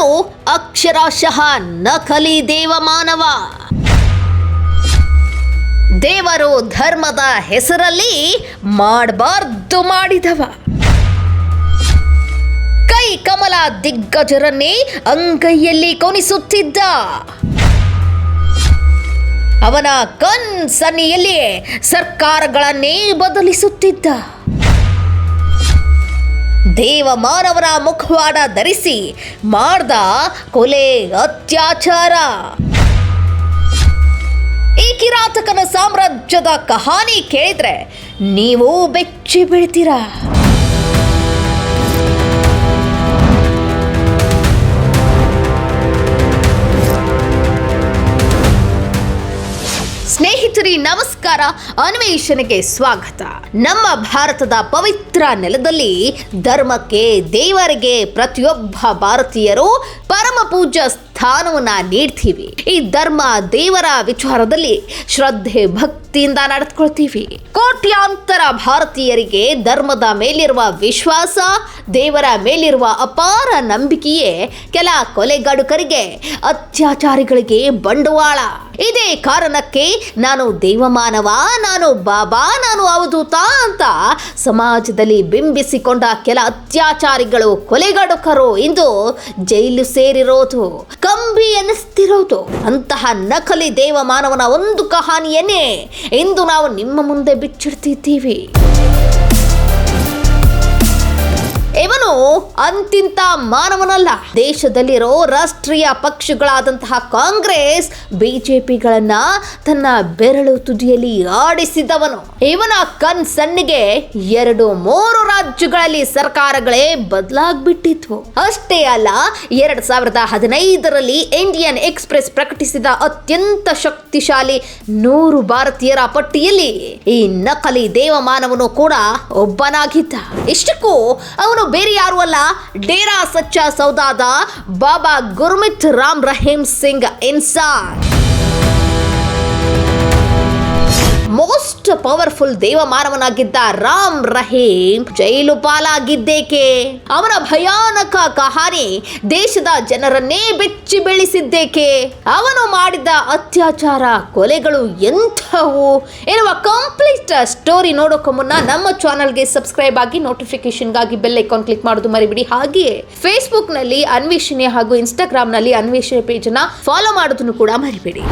ಇವನು ಅಕ್ಷರಶಃ ನಕಲಿ ದೇವಮಾನವ ದೇವರು ಧರ್ಮದ ಹೆಸರಲ್ಲಿ ಮಾಡಬಾರ್ದು ಮಾಡಿದವ. ಕೈ ಕಮಲ ದಿಗ್ಗಜರನ್ನೇ ಅಂಗೈಯಲ್ಲಿ ಕೊನಿಸುತ್ತಿದ್ದ. ಅವನ ಕನ್ಸನ್ನಿಯಲ್ಲಿಯೇ ಸರ್ಕಾರಗಳನ್ನೇ ಬದಲಿಸುತ್ತಿದ್ದ. ದೇವಮಾನವರ ಮುಖವಾಡ ಧರಿಸಿ ಮಾಡ್ದ ಕೊಲೆ ಅತ್ಯಾಚಾರ. ಈ ಕಿರಾತಕನ ಸಾಮ್ರಾಜ್ಯದ ಕಹಾನಿ ಕೇಳಿದ್ರೆ ನೀವು ಬೆಚ್ಚಿ ಬೀಳ್ತೀರಾ? ನಮಸ್ಕಾರ. ಅನ್ವೇಷಣೆಗೆ ಸ್ವಾಗತ. ನಮ್ಮ ಭಾರತದ ಪವಿತ್ರ ನೆಲದಲ್ಲಿ ಧರ್ಮಕ್ಕೆ ದೇವರಿಗೆ ಪ್ರತಿಯೊಬ್ಬ ಭಾರತೀಯರು ಪರಮ ಪೂಜ್ಯ ಸ್ಥಾನವನ್ನ ನೀಡ್ತೀವಿ. ಈ ಧರ್ಮ ದೇವರ ವಿಚಾರದಲ್ಲಿ ಶ್ರದ್ಧೆ, ಭಕ್ತಿಯಿಂದ ನಡೆದುಕೊಳ್ತೀವಿ. ಕೋಟ್ಯಾಂತರ ಭಾರತೀಯರಿಗೆ ಧರ್ಮದ ಮೇಲಿರುವ ವಿಶ್ವಾಸ, ದೇವರ ಮೇಲಿರುವ ಅಪಾರ ನಂಬಿಕೆಯೇ ಕೆಲ ಕೊಲೆಗಾಡುಕರಿಗೆ, ಅತ್ಯಾಚಾರಿಗಳಿಗೆ ಬಂಡವಾಳ. ಇದೇ ಕಾರಣಕ್ಕೆ ನಾನು ದೇವಮಾನವ, ನಾನು ಬಾಬಾ, ನಾನು ಅವಧೂತ ಅಂತ ಸಮಾಜದಲ್ಲಿ ಬಿಂಬಿಸಿಕೊಂಡ ಕೆಲ ಅತ್ಯಾಚಾರಿಗಳು, ಕೊಲೆಗಾಡುಕರು ಇಂದು ಜೈಲು ಸೇರಿರೋದು. ಕಂಬಿ ಎನಿಸ್ತಿರೋದು ಅಂತಹ ನಕಲಿ ದೇವಮಾನವನ ಒಂದು ಕಹಾನಿಯನ್ನೇ ಇಂದು ನಾವು ನಿಮ್ಮ ಮುಂದೆ ಬಿಚ್ಚಿಡ್ತಿದ್ದೀವಿ. ಇವನು ಅಂತಿಂತ ಮಾನವನಲ್ಲ. ದೇಶದಲ್ಲಿರೋ ರಾಷ್ಟ್ರೀಯ ಪಕ್ಷಗಳಾದಂತಹ ಕಾಂಗ್ರೆಸ್, ಬಿಜೆಪಿಗಳನ್ನ ತನ್ನ ಬೆರಳು ತುದಿಯಲ್ಲಿ ಆಡಿಸಿದವನು. ಇವನ ಕನ್ಸನ್ನಿಗೆ ಎರಡು ಮೂರು ರಾಜ್ಯಗಳಲ್ಲಿ ಸರ್ಕಾರಗಳೇ ಬದಲಾಗ್ಬಿಟ್ಟಿತ್ತು ಅಷ್ಟೇ ಅಲ್ಲ, ಎರಡ್ ಸಾವಿರದ ಹದಿನೈದರಲ್ಲಿ ಇಂಡಿಯನ್ ಎಕ್ಸ್ಪ್ರೆಸ್ ಪ್ರಕಟಿಸಿದ ಅತ್ಯಂತ ಶಕ್ತಿಶಾಲಿ ನೂರು ಭಾರತೀಯರ ಪಟ್ಟಿಯಲ್ಲಿ ಈ ನಕಲಿ ದೇವಮಾನವನು ಕೂಡ ಒಬ್ಬನಾಗಿದ್ದ. ಇಷ್ಟಕ್ಕೂ ಅವನು ಬೇರೆ ಯಾರು ಅಲ್ಲ. ಡೇರಾ ಸಚ್ಚಾ ಸೌದಾದ ಬಾಬಾ ಗುರ್ಮಿತ್ ರಾಮ್ ರಹೀಂ ಸಿಂಗ್ ಇನ್ಸಾನ್ ಮೋಸ್ಟ್ ಪವರ್ಫುಲ್ ದೇವಮಾನವನಾಗಿದ್ದ ರಾಮ್ ರಹೀಂ ಜೈಲು ಪಾಲಾಗಿದ್ದೇಕೆ? ಅವನ ಭಯಾನಕ ಕಹಾನಿ ದೇಶದ ಜನರನ್ನೇ ಬೆಚ್ಚಿ ಬೆಳೆಸಿದ್ದೇಕೆ? ಅವನು ಮಾಡಿದ ಅತ್ಯಾಚಾರ, ಕೊಲೆಗಳು ಎಂಥವು? ಎನ್ನುವ ಕಂಪ್ಲೀಟ್ ಸ್ಟೋರಿ ನೋಡೋಕೆ ಮುನ್ನ ನಮ್ಮ ಚಾನಲ್ಗೆ ಸಬ್ಸ್ಕ್ರೈಬ್ ಆಗಿ ನೋಟಿಫಿಕೇಶನ್ಗಾಗಿ ಬೆಲ್ ಐಕಾನ್ ಕ್ಲಿಕ್ ಮಾಡೋದು ಮರಿಬಿಡಿ. ಹಾಗೆಯೇ ಫೇಸ್ಬುಕ್ನಲ್ಲಿ ಅನ್ವೇಷಣೆ ಹಾಗೂ ಇನ್ಸ್ಟಾಗ್ರಾಮ್ನಲ್ಲಿ ಅನ್ವೇಷಣೆ ಪೇಜನ್ನು ಫಾಲೋ ಮಾಡೋದನ್ನು ಕೂಡ ಮರಿಬೇಡಿ.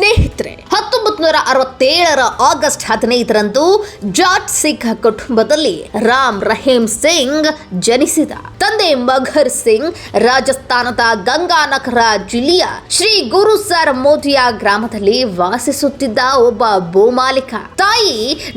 ಸ್ನೇಹಿತರೆ ಹತ್ತೊಂಬತ್ತು ನೂರ ಅರವತ್ತೇಳರ ಆಗಸ್ಟ್ ಹದಿನೈದರಂದು ಜಾಟ್ ಸಿಖ್ ಕುಟುಂಬದಲ್ಲಿ ರಾಮ್ ರಹೀಂ ಸಿಂಗ್ ಜನಿಸಿದ. ತಂದೆ ಮಘರ್ ಸಿಂಗ್, ರಾಜಸ್ಥಾನದ ಗಂಗಾನಗರ ಜಿಲ್ಲೆಯ ಶ್ರೀ ಗುರು ಸರ್ ಮೋದಿಯ ಗ್ರಾಮದಲ್ಲಿ ವಾಸಿಸುತ್ತಿದ್ದ ಒಬ್ಬ ಭೂಮಾಲಿಕ ತಾಯಿ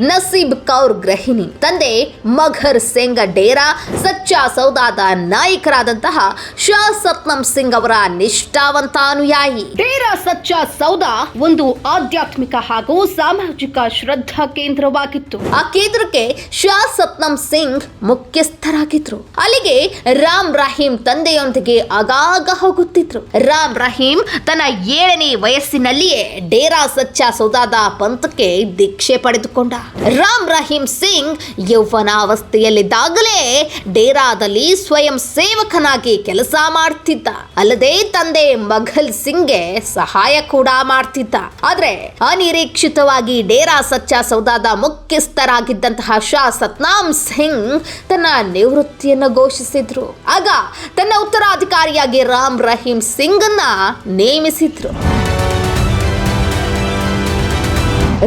ನಸೀಬ್ ಕೌರ್ ಗೃಹಿಣಿ, ತಂದೆ ಮಘರ್ ಸಿಂಗ್ ಡೇರಾ, ಸಚ್ಚಾ ಸೌದಾದ ನಾಯಕರಾದಂತಹ ಶಾ ಸತ್ನಂ ಸಿಂಗ್ ಅವರ ನಿಷ್ಠಾವಂತ ಅನುಯಾಯಿ ಡೇರಾ, ಸಚ್ಚಾ ಸೌದಾ ಒಂದು ಆಧ್ಯಾತ್ಮಿಕ ಹಾಗೂ ಸಾಮಾಜಿಕ ಶ್ರದ್ಧಾ ಕೇಂದ್ರವಾಗಿತ್ತು. ಆ ಕೇಂದ್ರಕ್ಕೆ ಶಾ ಸತ್ನಂ ಸಿಂಗ್ ಮುಖ್ಯಸ್ಥರಾಗಿದ್ರು. ಅಲ್ಲಿಗೆ ರಾಮ್ ರಹೀಂ ತಂದೆಯೊಂದಿಗೆ ಆಗಾಗ ಹೋಗುತ್ತಿದ್ರು. ರಾಮ್ ರಹೀಂ ತನ್ನ ಏಳನೇ ವಯಸ್ಸಿನಲ್ಲಿಯೇ ಡೇರಾ ಸಚ್ಚಾ ಸೌದಾದ ಪಂಥಕ್ಕೆ ದೀಕ್ಷೆ ಪಡೆದುಕೊಂಡ. ರಾಮ್ ರಹೀಂ ಸಿಂಗ್ ಯೌವನಾವಸ್ಥೆಯಲ್ಲಿದ್ದಾಗಲೇ ಡೇರಾದಲ್ಲಿ ಸ್ವಯಂ ಸೇವಕನಾಗಿ ಕೆಲಸ ಮಾಡ್ತಿದ್ದ. ಅಲ್ಲದೆ ತಂದೆ ಮಘಲ್ ಸಿಂಗ್ಗೆ ಸಹಾಯ ಕೂಡ ಮಾಡ್ತಿದ್ದ. ಆದ್ರೆ ಅನಿರೀಕ್ಷಿತವಾಗಿ ಡೇರಾ ಸಚ್ಚಾ ಸೌದಾದ ಮುಖ್ಯಸ್ಥರಾಗಿದ್ದಂತಹ ಶಾ ಸತ್ನಾಮ್ ಸಿಂಗ್ ತನ್ನ ನಿವೃತ್ತಿಯನ್ನು ಘೋಷಿಸಿದ್ರು. ಆಗ ತನ್ನ ಉತ್ತರಾಧಿಕಾರಿಯಾಗಿ ರಾಮ್ ರಹೀಂ ಸಿಂಗ್ ಅನ್ನ ನೇಮಿಸಿದ್ರು.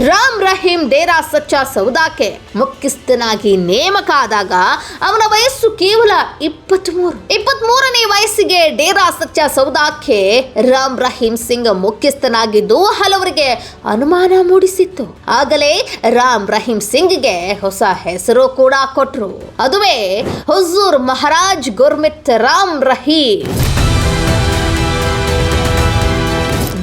ರಾಮ್ ರಹೀಂ ಡೇರಾ ಸಚ್ಚಾ ಸೌದಾಕ್ಕೆ ಮುಖ್ಯಸ್ಥನಾಗಿ ನೇಮಕ ಆದಾಗ ಅವನ ವಯಸ್ಸು ಕೇವಲ ಇಪ್ಪತ್ಮೂರು ಇಪ್ಪತ್ಮೂರನೇ ವಯಸ್ಸಿಗೆ ಡೇರಾ ಸಚ್ಚಾ ಸೌದಾಕ್ಕೆ ರಾಮ್ ರಹೀಂ ಸಿಂಗ್ ಮುಖ್ಯಸ್ಥನಾಗಿದ್ದು ಹಲವರಿಗೆ ಅನುಮಾನ ಮೂಡಿಸಿತ್ತು. ಆಗಲೇ ರಾಮ್ ರಹೀಂ ಸಿಂಗ್ಗೆ ಹೊಸ ಹೆಸರು ಕೂಡ ಕೊಟ್ರು. ಅದುವೇ ಹುಜೂರ್ ಮಹಾರಾಜ್ ಗುರ್ಮಿತ್ ರಾಮ್ ರಹೀಂ.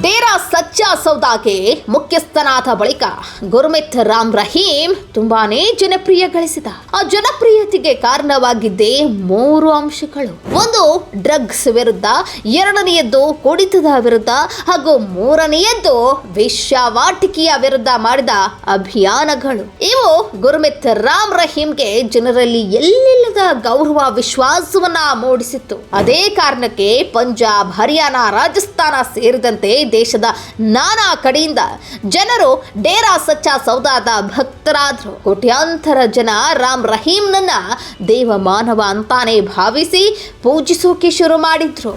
ಡೇರಾ ಸಚ್ಚಾ ಸೌದಾಗೆ ಮುಖ್ಯಸ್ಥನಾದ ಬಳಿಕ ಗುರ್ಮಿತ್ ರಾಮ್ ರಹೀಂ ತುಂಬಾನೇ ಜನಪ್ರಿಯ ಗಳಿಸಿದ. ಆ ಜನಪ್ರಿಯತೆಗೆ ಕಾರಣವಾಗಿದ್ದೇ ಮೂರು ಅಂಶಗಳು. ಒಂದು, ಡ್ರಗ್ಸ್ ವಿರುದ್ಧ, ಎರಡನೆಯದ್ದು ಕುಡಿತದ ವಿರುದ್ಧ, ಹಾಗೂ ಮೂರನೆಯದ್ದು ವಿಶ್ವವಾಟಿಕೆಯ ವಿರುದ್ಧ ಮಾಡಿದ ಅಭಿಯಾನಗಳು. ಇವು ಗುರ್ಮಿತ್ ರಾಮ್ ರಹೀಂಗೆ ಜನರಲ್ಲಿ ಎಲ್ಲಿಲ್ಲದ ಗೌರವ ವಿಶ್ವಾಸವನ್ನ ಮೂಡಿಸಿತ್ತು. ಅದೇ ಕಾರಣಕ್ಕೆ ಪಂಜಾಬ್, ಹರಿಯಾಣ, ರಾಜಸ್ಥಾನ ಸೇರಿದಂತೆ ದೇಶದ ನಾನಾ ಕಡೆಯಿಂದ ಜನರು ಡೇರಾ ಸಚ್ಚಾ ಸೌದಾದ ಭಕ್ತರಾದರು. ಕೋಟ್ಯಾಂತರ ಜನ ರಾಮ್ ರಹೀಂನನ್ನ ದೇವ ಮಾನವ ಅಂತಾನೆ ಭಾವಿಸಿ ಪೂಜಿಸೋಕೆ ಶುರು ಮಾಡಿದ್ರು.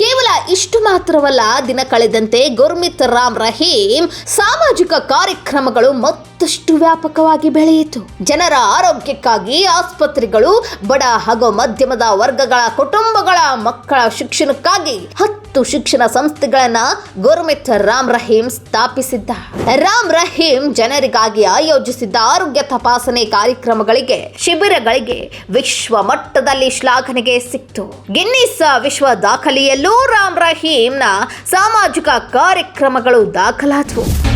ಕೇವಲ ಇಷ್ಟು ಮಾತ್ರವಲ್ಲ, ದಿನ ಕಳೆದಂತೆ ಗುರ್ಮಿತ್ ರಾಮ್ ರಹೀಂ ಸಾಮಾಜಿಕ ಕಾರ್ಯಕ್ರಮಗಳು ಮತ್ತಷ್ಟು ವ್ಯಾಪಕವಾಗಿ ಬೆಳೆಯಿತು. ಜನರ ಆರೋಗ್ಯಕ್ಕಾಗಿ ಆಸ್ಪತ್ರೆಗಳು, ಬಡ ಹಾಗೂ ಮಧ್ಯಮದ ವರ್ಗಗಳ ಕುಟುಂಬಗಳ ಮಕ್ಕಳ ಶಿಕ್ಷಣಕ್ಕಾಗಿ ಹತ್ತು ಶಿಕ್ಷಣ ಸಂಸ್ಥೆಗಳನ್ನ ಗುರ್ಮಿತ್ ರಾಮ್ ರಹೀಂ ಸ್ಥಾಪಿಸಿದ್ದ. ರಾಮ್ ರಹೀಂ ಜನರಿಗಾಗಿ ಆಯೋಜಿಸಿದ್ದ ಆರೋಗ್ಯ ತಪಾಸಣೆ ಕಾರ್ಯಕ್ರಮಗಳಿಗೆ, ಶಿಬಿರಗಳಿಗೆ ವಿಶ್ವ ಮಟ್ಟದಲ್ಲಿ ಶ್ಲಾಘನೆಗೆ ಸಿಕ್ತು. ಗಿನ್ನಿಸ್ ವಿಶ್ವ ದಾಖಲೆಯಲ್ಲೂ ರಾಮ್ ರಹೀಂನ ಸಾಮಾಜಿಕ ಕಾರ್ಯಕ್ರಮಗಳು ದಾಖಲಾದವು.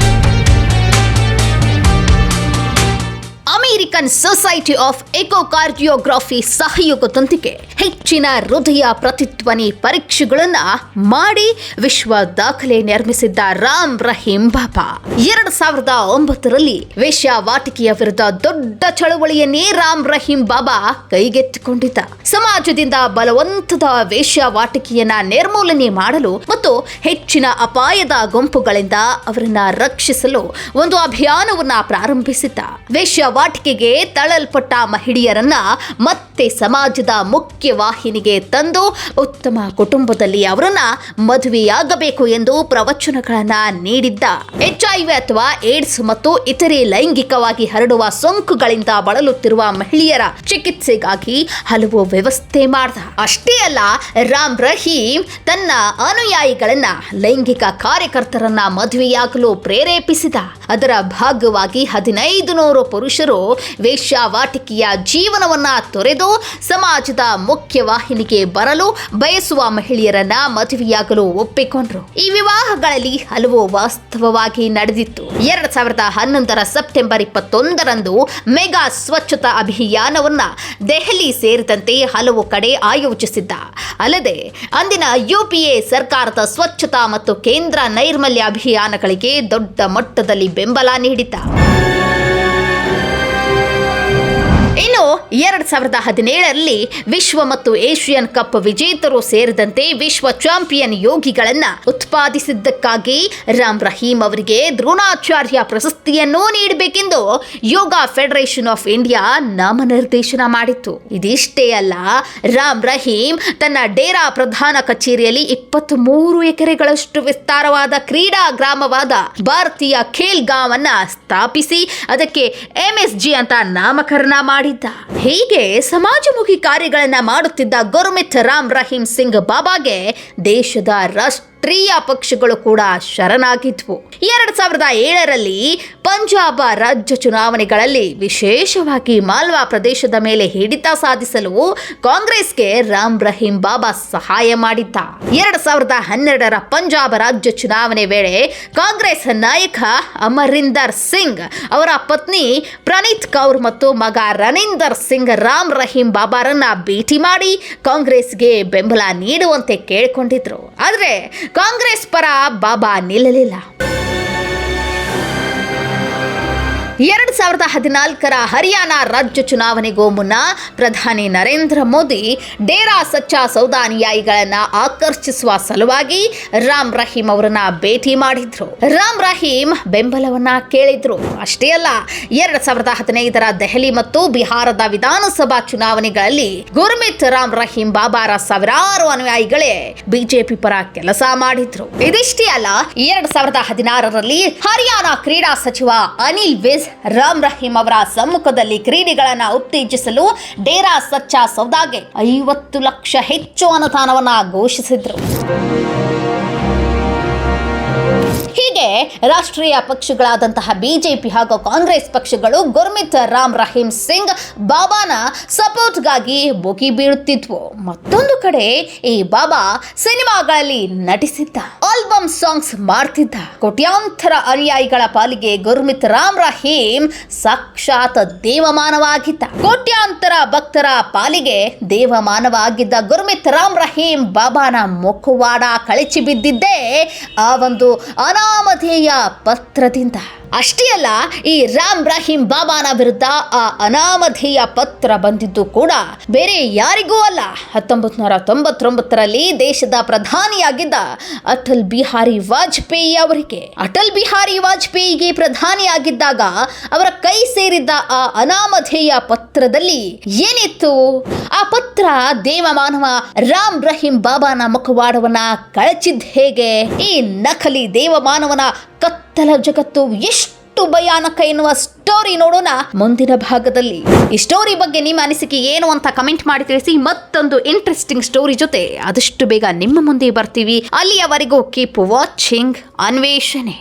ಅಮೆರಿಕನ್ ಸೊಸೈಟಿ ಆಫ್ ಎಕೋಕಾರ್ಡಿಯೋಗ್ರಫಿ ಸಹಯೋಗದೊಂದಿಗೆ ಹೆಚ್ಚಿನ ಹೃದಯ ಪ್ರತಿಧ್ವನಿ ಪರೀಕ್ಷೆಗಳನ್ನ ಮಾಡಿ ವಿಶ್ವ ದಾಖಲೆ ನಿರ್ಮಿಸಿದ್ದ ರಾಮ್ ರಹೀಂ ಬಾಬಾ. ಎರಡ್ ಸಾವಿರದ ಒಂಬತ್ತರಲ್ಲಿ ವೇಶ್ಯಾವಾಟಿಕೆಯ ವಿರುದ್ಧ ದೊಡ್ಡ ಚಳವಳಿಯನ್ನೇ ರಾಮ್ ರಹೀಂ ಬಾಬಾ ಕೈಗೆತ್ತಿಕೊಂಡಿದ್ದ. ಸಮಾಜದಿಂದ ಬಲವಂತದ ವೇಶ್ಯಾವಾಟಿಕೆಯನ್ನ ನಿರ್ಮೂಲನೆ ಮಾಡಲು ಮತ್ತು ಹೆಚ್ಚಿನ ಅಪಾಯದ ಗುಂಪುಗಳಿಂದ ಅವರನ್ನ ರಕ್ಷಿಸಲು ಒಂದು ಅಭಿಯಾನವನ್ನ ಪ್ರಾರಂಭಿಸಿದ್ದ. ವೇಶ್ಯಾವಾಟಿಕೆಗೆ ತಳಲ್ಪಟ್ಟ ಮಹಿಳೆಯರನ್ನ ಮತ್ತೆ ಸಮಾಜದ ಮುಖ್ಯ ವಾಹಿನಿಗೆ ತಂದು ಉತ್ತಮ ಕುಟುಂಬದಲ್ಲಿ ಅವರನ್ನ ಮದುವೆಯಾಗಬೇಕು ಎಂದು ಪ್ರವಚನಗಳನ್ನ ನೀಡಿದ್ದ ಎಚ್ ಐ ವಿ ಅಥವಾ ಏಡ್ಸ್ ಮತ್ತು ಇತರೆ ಲೈಂಗಿಕವಾಗಿ ಹರಡುವ ಸೋಂಕುಗಳಿಂದ ಬಳಲುತ್ತಿರುವ ಮಹಿಳೆಯರ ಚಿಕಿತ್ಸೆಗಾಗಿ ಹಲವು ವ್ಯವಸ್ಥೆ ಮಾಡ್ದ. ಅಷ್ಟೇ ಅಲ್ಲ, ರಾಮ್ ರಹೀಂ ತನ್ನ ಅನುಯಾಯಿಗಳನ್ನ ಲೈಂಗಿಕ ಕಾರ್ಯಕರ್ತರನ್ನ ಮದುವೆಯಾಗಲು ಪ್ರೇರೇಪಿಸಿದ. ಅದರ ಭಾಗವಾಗಿ ಹದಿನೈದು ನೂರು ಪುರುಷರು ವೇಶ್ಯಾವಾಟಿಕೆಯ ಜೀವನವನ್ನ ತೊರೆದು ಸಮಾಜದ ಮುಖ್ಯವಾಹಿನಿಗೆ ಬರಲು ಬಯಸುವ ಮಹಿಳೆಯರನ್ನ ಮದುವೆಯಾಗಲು ಒಪ್ಪಿಕೊಂಡ್ರು. ಈ ವಿವಾಹಗಳಲ್ಲಿ ಹಲವು ವಾಸ್ತವವಾಗಿ ನಡೆದಿತ್ತು. ಎರಡ್ ಸಾವಿರದ ಹನ್ನೊಂದರ ಸೆಪ್ಟೆಂಬರ್ ಇಪ್ಪತ್ತೊಂದರಂದು ಮೆಗಾ ಸ್ವಚ್ಛತಾ ಅಭಿಯಾನವನ್ನ ದೆಹಲಿ ಸೇರಿದಂತೆ ಹಲವು ಕಡೆ ಆಯೋಜಿಸಿದ್ದ. ಅಲ್ಲದೆ, ಅಂದಿನ ಯುಪಿಎ ಸರ್ಕಾರದ ಸ್ವಚ್ಛತಾ ಮತ್ತು ಕೇಂದ್ರ ನೈರ್ಮಲ್ಯ ಅಭಿಯಾನಗಳಿಗೆ ದೊಡ್ಡ ಮಟ್ಟದಲ್ಲಿ ಬೆಂಬಲ ನೀಡಿದ್ದ. Marina. ಎರಡ್ ಸಾವಿರದ ಹದಿನೇಳರಲ್ಲಿ ವಿಶ್ವ ಮತ್ತು ಏಷ್ಯನ್ ಕಪ್ ವಿಜೇತರು ಸೇರಿದಂತೆ ವಿಶ್ವ ಚಾಂಪಿಯನ್ ಯೋಗಿಗಳನ್ನ ಉತ್ಪಾದಿಸಿದ್ದಕ್ಕಾಗಿ ರಾಮ್ ರಹೀಂ ಅವರಿಗೆ ದ್ರೋಣಾಚಾರ್ಯ ಪ್ರಶಸ್ತಿಯನ್ನು ನೀಡಬೇಕೆಂದು ಯೋಗ ಫೆಡರೇಷನ್ ಆಫ್ ಇಂಡಿಯಾ ನಾಮನಿರ್ದೇಶನ ಮಾಡಿತ್ತು. ಇದಿಷ್ಟೇ ಅಲ್ಲ, ರಾಮ್ ರಹೀಂ ತನ್ನ ಡೇರಾ ಪ್ರಧಾನ ಕಚೇರಿಯಲ್ಲಿ ಇಪ್ಪತ್ತ್ ಮೂರು ಎಕರೆಗಳಷ್ಟು ವಿಸ್ತಾರವಾದ ಕ್ರೀಡಾ ಗ್ರಾಮವಾದ ಭಾರತೀಯ ಖೇಲ್ ಅನ್ನ ಸ್ಥಾಪಿಸಿ, ಅದಕ್ಕೆ ಎಂಎಸ್ಜಿ ಅಂತ ನಾಮಕರಣ ಮಾಡಿದ್ದ. ಹೀಗೆ ಸಮಾಜಮುಖಿ ಕಾರ್ಯಗಳನ್ನು ಮಾಡುತ್ತಿದ್ದ ಗುರುಮಿತ್ ರಾಮ್ ರಹೀಂ ಸಿಂಗ್ ಬಾಬಾಗೆ ದೇಶದ ರಾಷ್ಟ್ರೀಯ ಪಕ್ಷಗಳು ಕೂಡ ಶರಣಾಗಿದ್ವು. ಎರಡ್ ಸಾವಿರದ ಏಳರಲ್ಲಿ ಪಂಜಾಬ ರಾಜ್ಯ ಚುನಾವಣೆಗಳಲ್ಲಿ ವಿಶೇಷವಾಗಿ ಮಾಲ್ವಾ ಪ್ರದೇಶದ ಮೇಲೆ ಹಿಡಿತ ಸಾಧಿಸಲು ಕಾಂಗ್ರೆಸ್ಗೆ ರಾಮ್ ರಹೀಂ ಬಾಬಾ ಸಹಾಯ ಮಾಡಿದ್ದ. ಎರಡ್ ಸಾವಿರದ ಹನ್ನೆರಡರ ಪಂಜಾಬ್ ರಾಜ್ಯ ಚುನಾವಣೆ ವೇಳೆ ಕಾಂಗ್ರೆಸ್ ನಾಯಕ ಅಮರಿಂದರ್ ಸಿಂಗ್, ಅವರ ಪತ್ನಿ ಪ್ರಣೀತ್ ಕೌರ್ ಮತ್ತು ಮಗ ರನೀಂದರ್ ಸಿಂಗ್ ರಾಮ್ ರಹೀಂ ಬಾಬಾರನ್ನ ಭೇಟಿ ಮಾಡಿ ಕಾಂಗ್ರೆಸ್ಗೆ ಬೆಂಬಲ ನೀಡುವಂತೆ ಕೇಳಿಕೊಂಡಿದ್ರು. ಆದರೆ ಕಾಂಗ್ರೆಸ್ ಪರ ಬಾಬಾ ನಿಲ್ಲಲಿಲ್ಲ. ಎರಡ್ ಸಾವಿರದ ಹದಿನಾಲ್ಕರ ಹರಿಯಾಣ ರಾಜ್ಯ ಚುನಾವಣೆಗೂ ಮುನ್ನ ಪ್ರಧಾನಿ ನರೇಂದ್ರ ಮೋದಿ ಡೇರಾ ಸಚ್ಚಾ ಸೌದ ಅನುಯಾಯಿಗಳನ್ನ ಆಕರ್ಷಿಸುವ ಸಲುವಾಗಿ ರಾಮ್ ರಹೀಂ ಅವರನ್ನ ಭೇಟಿ ಮಾಡಿದ್ರು. ರಾಮ್ ರಹೀಂ ಬೆಂಬಲವನ್ನ ಕೇಳಿದ್ರು. ಅಷ್ಟೇ ಅಲ್ಲ, ಎರಡ್ ಸಾವಿರದ ಹದಿನೈದರ ದೆಹಲಿ ಮತ್ತು ಬಿಹಾರದ ವಿಧಾನಸಭಾ ಚುನಾವಣೆಗಳಲ್ಲಿ ಗುರ್ಮಿತ್ ರಾಮ್ ರಹೀಂ ಬಾಬಾರ ಸಾವಿರಾರು ಅನುಯಾಯಿಗಳೇ ಬಿಜೆಪಿ ಪರ ಕೆಲಸ ಮಾಡಿದ್ರು. ಇದಿಷ್ಟೇ ಅಲ್ಲ, ಎರಡ್ ಸಾವಿರದ ಹದಿನಾರರಲ್ಲಿ ಹರಿಯಾಣ ಕ್ರೀಡಾ ಸಚಿವ ಅನಿಲ್ ವಿಜ್ ರಾಮ್ ರಹೀಂ ಅವರ ಸಮ್ಮುಖದಲ್ಲಿ ಕ್ರೀಡೆಗಳನ್ನು ಉತ್ತೇಜಿಸಲು ಡೇರಾ ಸಚ್ಚಾ ಸೌದಾಗೆ ಐವತ್ತು ಲಕ್ಷ ಹೆಚ್ಚು ಅನುದಾನವನ್ನ ಘೋಷಿಸಿದ್ರು. ಹೀಗೆ ರಾಷ್ಟ್ರೀಯ ಪಕ್ಷಗಳಾದಂತಹ ಬಿಜೆಪಿ ಹಾಗೂ ಕಾಂಗ್ರೆಸ್ ಪಕ್ಷಗಳು ಗುರ್ಮಿತ್ ರಾಮ್ ರಹೀಂ ಸಿಂಗ್ ಬಾಬಾನ ಸಪೋರ್ಟ್ಗಾಗಿ ಬುಗಿ ಬೀಳುತ್ತಿದ್ವು. ಮತ್ತೊಂದು ಕಡೆ ಈ ಬಾಬಾ ಸಿನಿಮಾಗಳಲ್ಲಿ ನಟಿಸಿದ್ದ ಆಲ್ಬಮ್ ಸಾಂಗ್ಸ್ ಮಾಡ್ತಿದ್ದ, ಕೋಟ್ಯಾಂತರ ಅನುಯಾಯಿಗಳ ಪಾಲಿಗೆ ಗುರ್ಮಿತ್ ರಾಮ್ ರಹೀಂ ಸಾಕ್ಷಾತ್ ದೇವಮಾನವಾಗಿದ್ದ, ಕೋಟ್ಯಾಂತರ ಭಕ್ತರ ಪಾಲಿಗೆ ದೇವಮಾನವಾಗಿದ್ದ ಗುರ್ಮಿತ್ ರಾಮ್ ರಹೀಂ ಬಾಬಾನ ಮುಖವಾಡ ಕಳಚಿ ಬಿದ್ದಿದ್ದೇ ಆ ಒಂದು ಅನಾಮಧೇಯ ಪತ್ರದಿಂದ. ಅಷ್ಟೇ ಅಲ್ಲ, ಈ ರಾಮ್ ರಹೀಂ ಬಾಬಾನ ವಿರುದ್ಧ ಆ ಅನಾಮಧೇಯ ಪತ್ರ ಬಂದಿದ್ದು ಕೂಡ ಬೇರೆ ಯಾರಿಗೂ ಅಲ್ಲ. ಹತ್ತೊಂಬತ್ತು ನೂರ ತೊಂಬತ್ತೊಂಬತ್ತರಲ್ಲಿ ದೇಶದ ಪ್ರಧಾನಿಯಾಗಿದ್ದ ಅಟಲ್ ಬಿಹಾರಿ ವಾಜಪೇಯಿ ಅವರಿಗೆ. ಅಟಲ್ ಬಿಹಾರಿ ವಾಜಪೇಯಿಗೆ ಪ್ರಧಾನಿಯಾಗಿದ್ದಾಗ ಅವರ ಕೈ ಸೇರಿದ್ದ ಆ ಅನಾಮಧೇಯ ಪತ್ರದಲ್ಲಿ ಏನಿತ್ತು? ಆ ಪತ್ರ ದೇವ ಮಾನವ ರಾಮ್ ರಹೀಂ ಬಾಬಾನ ಮುಖವಾಡವನ್ನ ಕಳಚಿದ್ ಹೇಗೆ? ಈ ನಕಲಿ ದೇವಮಾನವನ ಕತ್ತಲ ಜಗತ್ತು ಎಷ್ಟು ಭಯಾನಕ ಎನ್ನುವ ಸ್ಟೋರಿ ನೋಡೋಣ ಮುಂದಿನ ಭಾಗದಲ್ಲಿ. ಈ ಸ್ಟೋರಿ ಬಗ್ಗೆ ನಿಮ್ಮ ಅನಿಸಿಕೆ ಏನು ಅಂತ ಕಮೆಂಟ್ ಮಾಡಿ ತಿಳಿಸಿ, ಮತ್ತೊಂದು ಇಂಟ್ರೆಸ್ಟಿಂಗ್ ಸ್ಟೋರಿ ಜೊತೆ ಅದಷ್ಟು ಬೇಗ ನಿಮ್ಮ ಮುಂದೆ ಬರ್ತೀವಿ. ಅಲ್ಲಿಯವರೆಗೂ ಕೀಪ್ ವಾಚಿಂಗ್ ಅನ್ವೇಷಣೆ.